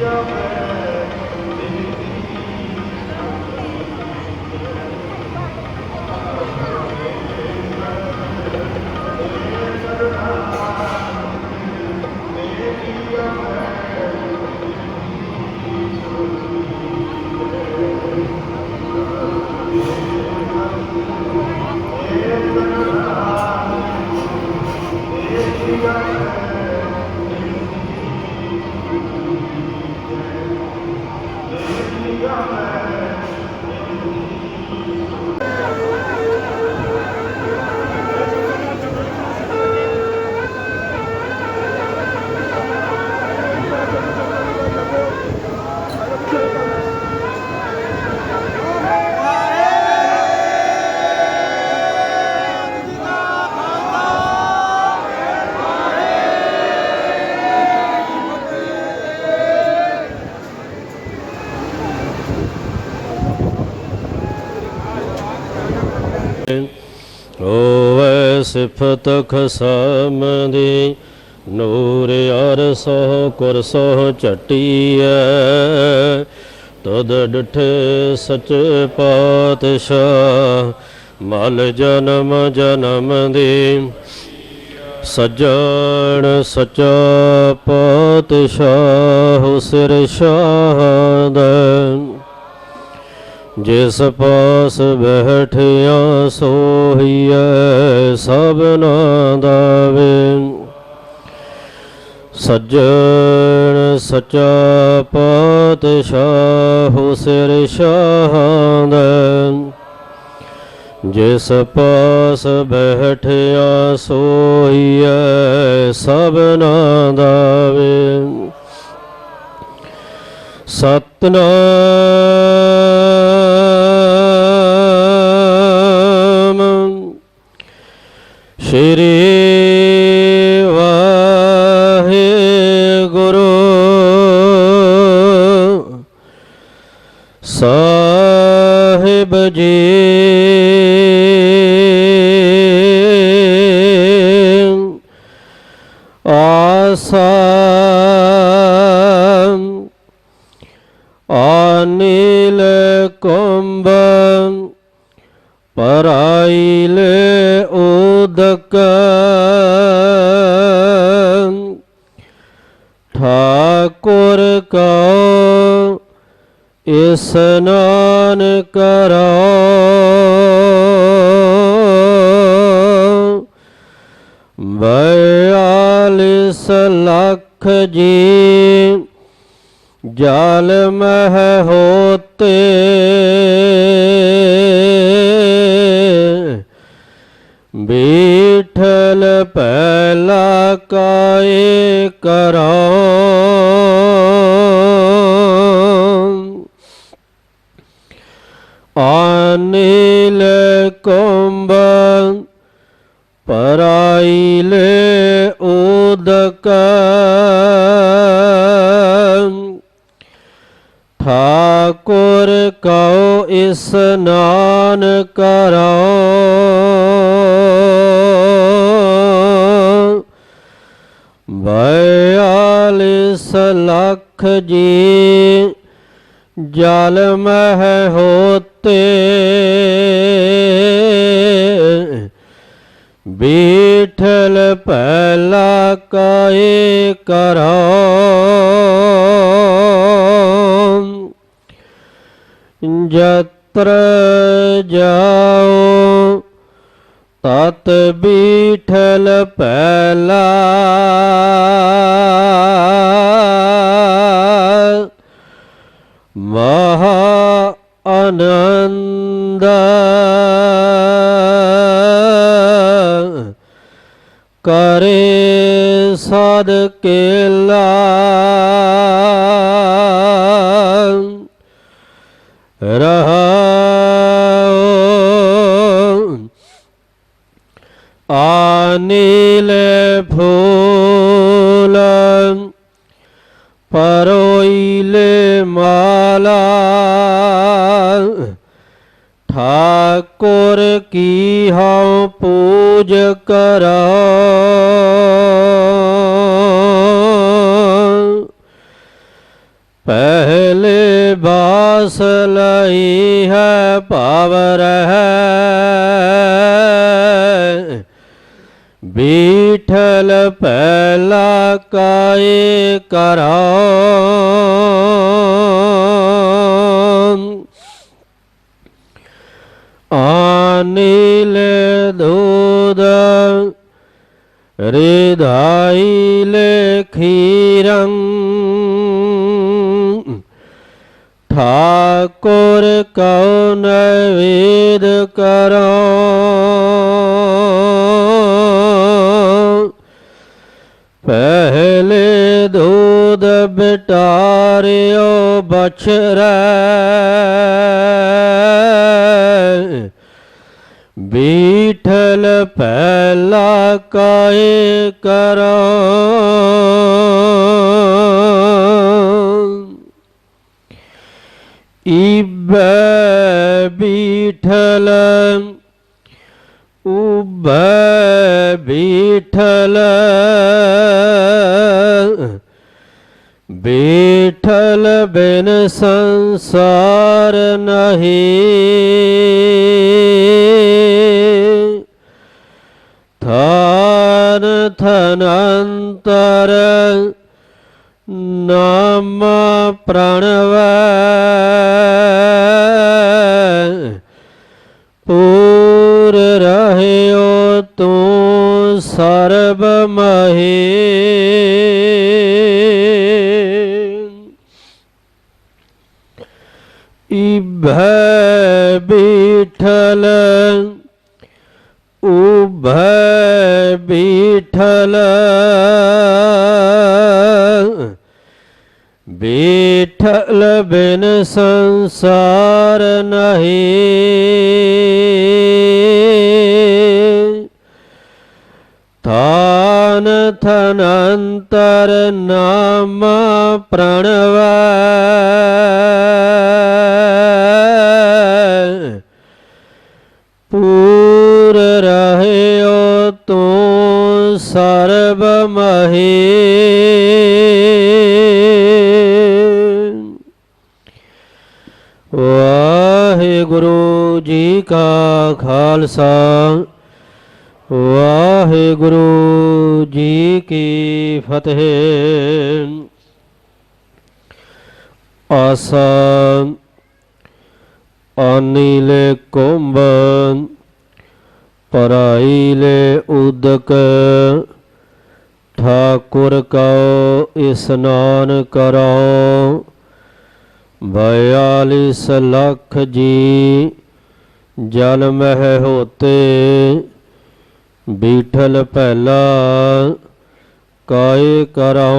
your way. Yeah. ਹੋਵੇ ਸਿਫਤ ਖਸਮ ਦੀ ਨੂਰ ਅਰਸੋ ਕੁਰਸੋ ਚਟੀਐ ਤਦ ਡਠੇ ਸਚ ਪਾਤਸ਼ਾਹ, ਮਲ ਜਨਮ ਜਨਮ ਦੀ ਸਜਣ ਸਚਾ ਪਾਤਸ਼ਾਹ ਸਿਰ ਸ਼ਾਹ ਸ਼ਾਹਦ ਜਿਸ ਪਾਸ ਬੈਠਿਆ ਸੋਹੀਐ ਸਭਨਾ ਦਾਵੇ। ਸੱਜਣ ਸਚਾ ਪਾਤਸ਼ਾਹ ਸਿਰ ਸ਼ਾਹਦ ਜਿਸ ਪਾਸ ਬਹਿਠਿਆ ਸੋਹੀਐ ਸਭਨਾ ਦਾਵੇ। ਸਤਨਾਮ ਵਾਹਿਗੁਰੂ ਸਾਹਿਬ ਜੀ ਆਸਾ ਅਨਿਲ ਕੁੰਭ ਪਰਾਇਲ ਉਦਕ ਠਾਕੁਰ ਕਉ ਇਸਨਾਨ ਕਰੋ ਬਿਆਲਿਸ ਲੱਖ ਜੀ ਜਲ ਮਹ ਹੋਤੇ ਬੀਠਲ ਪਹਿਲਾ ਕਾਏ ਕਰੋ। ਅਨਿਲ ਕੁੰਭ ਪਰਾਇਲ ਉਦਕ। ਠਾਕੁਰ ਕਉ ਇਸਨਾਨ ਕਰੋ ਬਿਆਲਿਸ ਲੱਖ ਜੀ ਜਲ ਮਹ ਹੋਤੇ ਬੀਠਲ ਪਹਿਲਾ ਕਾਏ ਕਰੋ ਜਤਰ ਜਾਓ ਤਤ ਬੀਠਲ ਪਹਿਲਾ। ਮਹਾ ਆਨੰਦ। ਕਰੇ ਸਦ ਕੇਲਾ। ਆਨੀਲ ਫੂਲ ਪਰੋਈਲੇ ਮਾਲਾ ਠਾਕੁਰ ਕੀ ਹਉ ਪੂਜ ਕਰੋ ਪਹਿਲੇ ਬਾਸ ਲਈ ਹੈ ਭਾਵ ਰਹਿ ਬੀਠਲ ਪਹਿਲਾ ਕਾਏ ਕਰਾਉ ਆਨੀਲ ਦੂਦ ਰਿਧਾਈ ਲਖੀਰੰ ਠਾਕੁਰ ਕਉ ਨਵੇਦ ਕਰੋ। ਪਹਿਲੇ ਦੂਧ ਬਿਟਾਰਿਓ ਬਛਰੈ ਬੀਠਲ ਪਹਿਲਾ ਕਾਏ ਕਰੋ। ਇਬੈ ਬੀਠਲ ਉਬੈ ਬੀਠਲ ਬੀਠਲ ਬਿਨ ਸੰਸਾਰ ਨਹੀਂ। ਥਾਨ ਥਨੰਤਰ ਨਾਮ ਪ੍ਰਣਵ। ਪੂਰ ਰਹਿਓ ਤੂੰ ਸਰਬ ਮਹੀ। ਇਭੈ ਬੀਠਲ ਉਭੈ ਬੀਠਲ। ਬੀਠਲ ਬਿਨ ਸੰਸਾਰ ਨਹੀਂ। ਥਾਨ ਥਨੰਤਰ ਨਾਮ ਪ੍ਰਣਵ। ਪੂਰ ਰਹਿਓ ਤੂੰ ਸਰਬ ਮਹੀ। ਵਾਹਿਗੁਰੂ ਜੀ ਕਾ ਖਾਲਸਾ। ਵਾਹਿਗੁਰੂ ਜੀ ਕੀ ਫਤਿਹ। ਆਸਾ ਅਨਿਲੇ ਕੁੰਭ ਪਰਾਈਲੇ ਉਦਕ। ਠਾਕੁਰ ਕਉ ਇਸਨਾਨ ਕਰੋ ਬਯਾਲੀਸ ਲੱਖ ਜੀ ਜਲ ਮਹਿ ਹੋਤੇ। ਬੀਠਲ ਪਹਿਲਾ ਕਾਏ ਕਰੋ